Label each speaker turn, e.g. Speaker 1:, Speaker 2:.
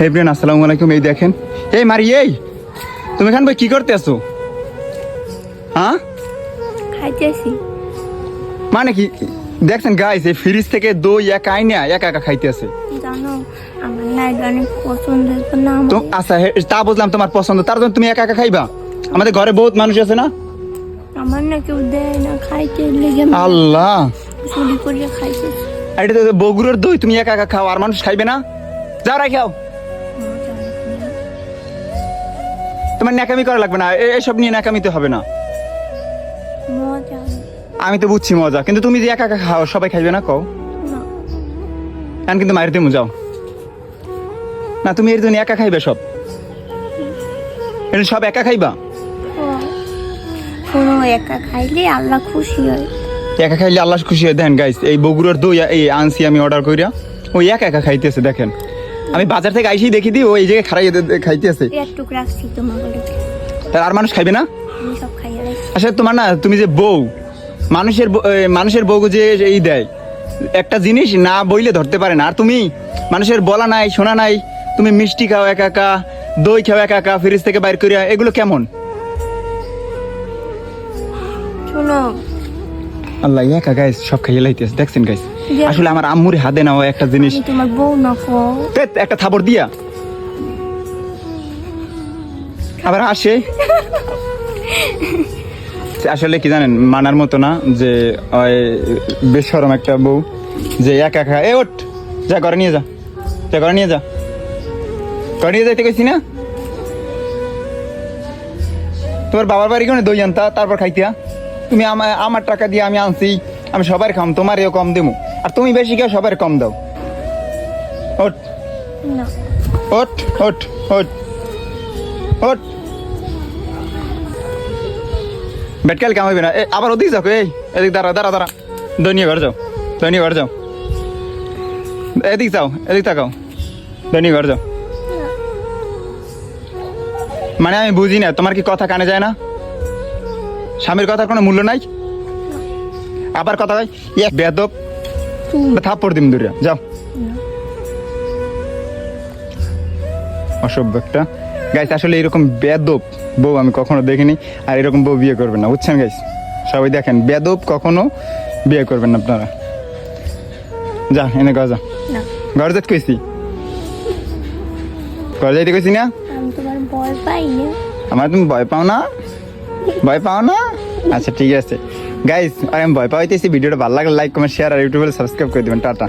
Speaker 1: আসসালামু আলাইকুম এই দেখেন। এই মারি এই! তুমি এখান ভাই কি করতে আছো? হ্যাঁ?
Speaker 2: খাইতেছি।
Speaker 1: মানে কি দেখছেন গাইস এই ফ্রিজ থেকে দই একা আইনা একা একা খাইতে আছে।
Speaker 2: জানো আমার না অনেক পছন্দ না
Speaker 1: তো আচ্ছা তা বুঝলাম তোমার পছন্দ তার জন্য তুমি একা একা খাইবা? আমাদের ঘরে বহুত মানুষ আছে না?
Speaker 2: আমার না কেউ দেয় না খাইতে লেগে
Speaker 1: আল্লাহ!
Speaker 2: চুরি করে খাইতেছি।
Speaker 1: এটা তো বগুড়ের দই তুমি একা একা খাও আর মানুষ খাইবে না? যাও রাই তোমার ন্যাকামি করা লাগবে না। এসব নিয়ে ন্যাকামিতে হবে না। আমি তো বুঝছি মজা কিন্তু তুমি যে একা একা খাও সবাই খাইবে না কও?
Speaker 2: না।
Speaker 1: এখন কিন্তু মায়ের দিমু যাও। না তুমি এর জন্য একা খাইবে সব? এটা সব একা খাইবা?
Speaker 2: একা খাইলে আল্লাহ খুশি হয়।
Speaker 1: একা খাইলে আল্লাহ খুশি হয়। দেখেন গাইস এই বগুড়ার দই এই আনছি আমি অর্ডার কইরা ওই একা একা খাইতেছে দেখেন। আমি বাজার থেকে আইসি দেখি দিই ওই জায়গায় খারাই
Speaker 2: তোমার বলে
Speaker 1: তার আর মানুষ খাইবে না? আসলে তোমার না তুমি যে বউ মানুষের বউ- মানুষের বউ যে এই দেয় একটা জিনিস না বইলে ধরতে পারে না। আর তুমি মানুষের বলা নাই শোনা নাই তুমি মিষ্টি খাও একা একা দই খাও একা একা ফ্রিজ থেকে বাইর করিয়া এগুলো কেমন?
Speaker 2: শোনো
Speaker 1: আল্লাহ একা গাইস সব খাইয়ে লাইতেছে। দেখছেন গাইস আসলে আমার আম্মুর হাতে নাও একটা জিনিস।
Speaker 2: তোমার বউ না
Speaker 1: একটা থাবড় দিয়া। আবার আসে। আসলে কি জানেন মানার মতো না যে ওই বেসরম একটা বউ যে একা একা এ ওঠ যা ঘরে নিয়ে যা। যা ঘরে নিয়ে যা। ঘরে নিয়ে যাইতে কইছি না? তোমার বাবার বাড়ি কোনে? দই আনতা তারপর খাইতিয়া তুমি আমার আমার টাকা দিয়ে আমি আনছি আমি সবার খাম তোমারও কম দেবো আর তুমি বেশি খাও সবার কম দাও।
Speaker 2: না।
Speaker 1: ওঠ ওঠ ওঠ। ওঠ। বেটকাল কাম হইবে না। এ, আবার ওদিক যাও এই এদিক দাঁড়া দাঁড়া দাঁড়া। দৈনিক ঘর যাও দৈনিক ঘর যাও। এদিক যাও এদিক তাকাও। দৈনিক ঘর যাও। মানে আমি বুঝি না তোমার কি কথা কানে যায় না? স্বামীর কথার কোনো মূল্য নাই? আবার কথা হয় ইয়ে বেদব থাপ্পড় দিম দূরে যাও। অসভ্য একটা। গাইস আসলে এরকম বেদব বউ আমি কখনো দেখিনি আর এরকম বউ বিয়ে করবেন না বুঝছেন গাইস সবাই দেখেন বেদব কখনো বিয়ে করবেন না আপনারা। যা এনে যা। ঘর যেতে কইছি? ঘর যাইতে কইছি না?
Speaker 2: আমি তোমার ভয় পাই না।
Speaker 1: আমার তুমি ভয় পাও না? ভয় পাও না? আচ্ছা ঠিক আছে। গাইস আমি ভয় পাইতেছি ভিডিওটা ভালো লাগলে লাইক কমেন্ট শেয়ার আর ইউটিউবে সাবস্ক্রাইব করে দেবেন। টাটা।